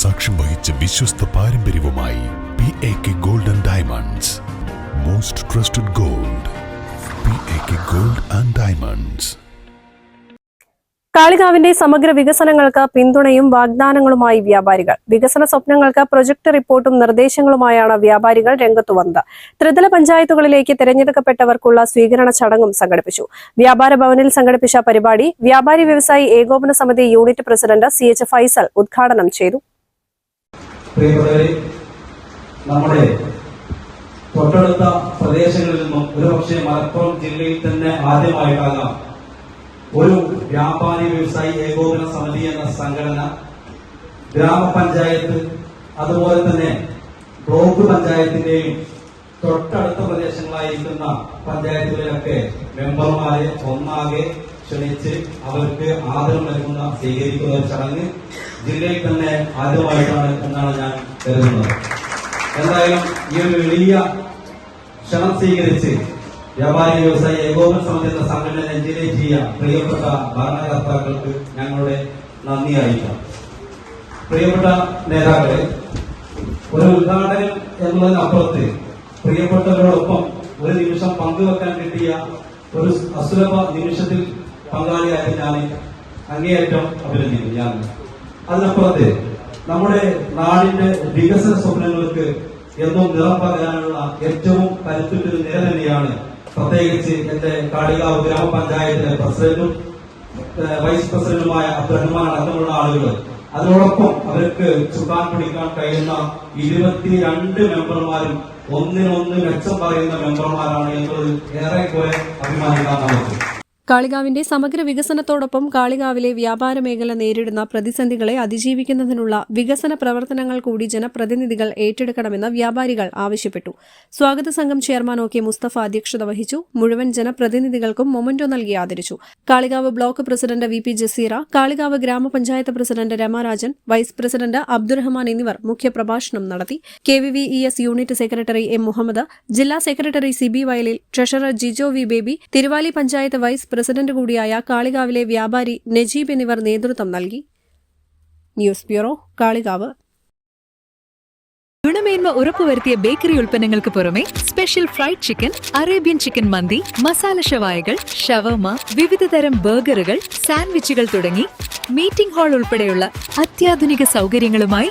സാക്ഷ്യം വഹിച്ച വിശ്വസ്ത പാരമ്പര്യവുമായി P A K gold and diamonds most trusted gold P A K gold and diamonds കാളികാവിന്റെ സമഗ്ര വികസനങ്ങൾക്ക് പിന്തുണയും വാഗ്ദാനങ്ങളുമായി വ്യാപാരികൾ. വികസന സ്വപ്നങ്ങൾക്ക് പ്രൊജക്ട് റിപ്പോർട്ടും നിർദ്ദേശങ്ങളുമായാണ് വ്യാപാരികൾ രംഗത്തു വന്നത്. ത്രിതല പഞ്ചായത്തുകളിലേക്ക് തിരഞ്ഞെടുക്കപ്പെട്ടവർക്കുള്ള സ്വീകരണ ചടങ്ങും സംഘടിപ്പിച്ചു. വ്യാപാര ഭവനിൽ സംഘടിപ്പിച്ച പരിപാടി വ്യാപാരി വ്യവസായി ഏകോപന സമിതി unit president C H Faisal ഉദ്ഘാടനം ചെയ്തു. പ്രിയപ്പെട്ടവരെ നമ്മുടെ തൊട്ടടുത്ത പ്രദേശങ്ങളിൽ നിന്നും ഒരുപക്ഷെ മലപ്പുറം ജില്ലയിൽ തന്നെ ആദ്യമായിട്ടാകാം ഒരു വ്യാപാരി വ്യവസായി ഏകോപന സമിതി എന്ന സംഘടന ഗ്രാമപഞ്ചായത്ത് അതുപോലെ തന്നെ ബ്ലോക്ക് പഞ്ചായത്തിന്റെയും തൊട്ടടുത്ത പ്രദേശങ്ങളായിരിക്കുന്ന പഞ്ചായത്തുകളിലൊക്കെ മെമ്പർമാരെ ഒന്നാകെ ക്ഷണിച്ച് അവർക്ക് ആദരം നൽകുന്ന സ്വീകരിക്കുന്ന ഒരു ചടങ്ങ് ജില്ലയിൽ തന്നെ ആദ്യമായിട്ടാണ് എന്നാണ് ഞാൻ കരുതുന്നത്. എന്തായാലും ഈ ഒരു വലിയ ക്ഷണം സ്വീകരിച്ച് വ്യാപാരി വ്യവസായി ഏകോപന സമിതി സംഘടന എൻജിനേറ്റ് ചെയ്യാൻ പ്രിയപ്പെട്ട ഭരണകർത്താക്കൾക്ക് ഞങ്ങളുടെ നന്ദി അറിയിക്കാം. പ്രിയപ്പെട്ട നേതാക്കളെ ഒരു ഉദ്ഘാടനം എന്നതിനപ്പുറത്ത് പ്രിയപ്പെട്ടവരോടൊപ്പം ഒരു നിമിഷം പങ്കുവെക്കാൻ കിട്ടിയ ഒരു അസുലഭ നിമിഷത്തിൽ പങ്കാളിയായ ഞാൻ അങ്ങേയറ്റം അഭിനന്ദിക്കുന്നു ഞാൻ അതിനപ്പുറത്ത് നമ്മുടെ നാടിന്റെ വികസന സ്വപ്നങ്ങൾക്ക് എന്നും നിറം പകരാനുള്ള ഏറ്റവും കരുത്തുറ്റൊരു നില തന്നെയാണ് പ്രത്യേകിച്ച് എന്റെ കാടികാവ് ഗ്രാമപഞ്ചായത്തിലെ പ്രസിഡന്റും വൈസ് പ്രസിഡന്റുമായ അബ്ദുറഹ്മാൻ അടക്കമുള്ള ആളുകൾ അതിനോടൊപ്പം അവർക്ക് ചുക്കാൻ പിടിക്കാൻ കഴിയുന്ന ഇരുപത്തിരണ്ട് മെമ്പർമാരും ഒന്നിനൊന്ന് മെച്ചം പറയുന്ന മെമ്പർമാരാണ് എന്നുള്ളത് ഏറെക്കുറെ അഭിമാനിക്കാൻ നമുക്ക് കാളികാവിന്റെ സമഗ്ര വികസനത്തോടൊപ്പം കാളികാവിലെ വ്യാപാര മേഖല നേരിടുന്ന പ്രതിസന്ധികളെ അതിജീവിക്കുന്നതിനുള്ള വികസന പ്രവർത്തനങ്ങൾ കൂടി ജനപ്രതിനിധികൾ ഏറ്റെടുക്കണമെന്ന് വ്യാപാരികൾ ആവശ്യപ്പെട്ടു. സ്വാഗത സംഘം ചെയർമാൻ ഒ കെ മുസ്തഫ അധ്യക്ഷത വഹിച്ചു. മുഴുവൻ ജനപ്രതിനിധികൾക്കും മൊമന്റോ നൽകി ആദരിച്ചു. Kalikavu block president V P Jaseera Kalikavu ഗ്രാമപഞ്ചായത്ത് president Ramarajan vice president Abdurahman എന്നിവർ മുഖ്യപ്രഭാഷണം നടത്തി. K V V E S unit secretary M Muhammad ജില്ലാ secretary C B Vayalil treasurer Jijo V Baby Thiruvali panchayat vice president കൂടിയായ കാളികാവിലെ വ്യാപാരി നജീബ് എന്നിവർ നേതൃത്വം നൽകി. News bureau Kalikavu. ഗുണമേന്മ ഉറപ്പുവരുത്തിയ ബേക്കറി ഉൽപ്പന്നങ്ങൾക്ക് പുറമെ special fried chicken Arabian chicken മന്തി മസാല ഷവായകൾ ഷവർമ വിവിധ തരം ബർഗറുകൾ സാൻഡ്വിച്ചുകൾ തുടങ്ങി മീറ്റിംഗ് ഹാൾ ഉൾപ്പെടെയുള്ള അത്യാധുനിക സൗകര്യങ്ങളുമായി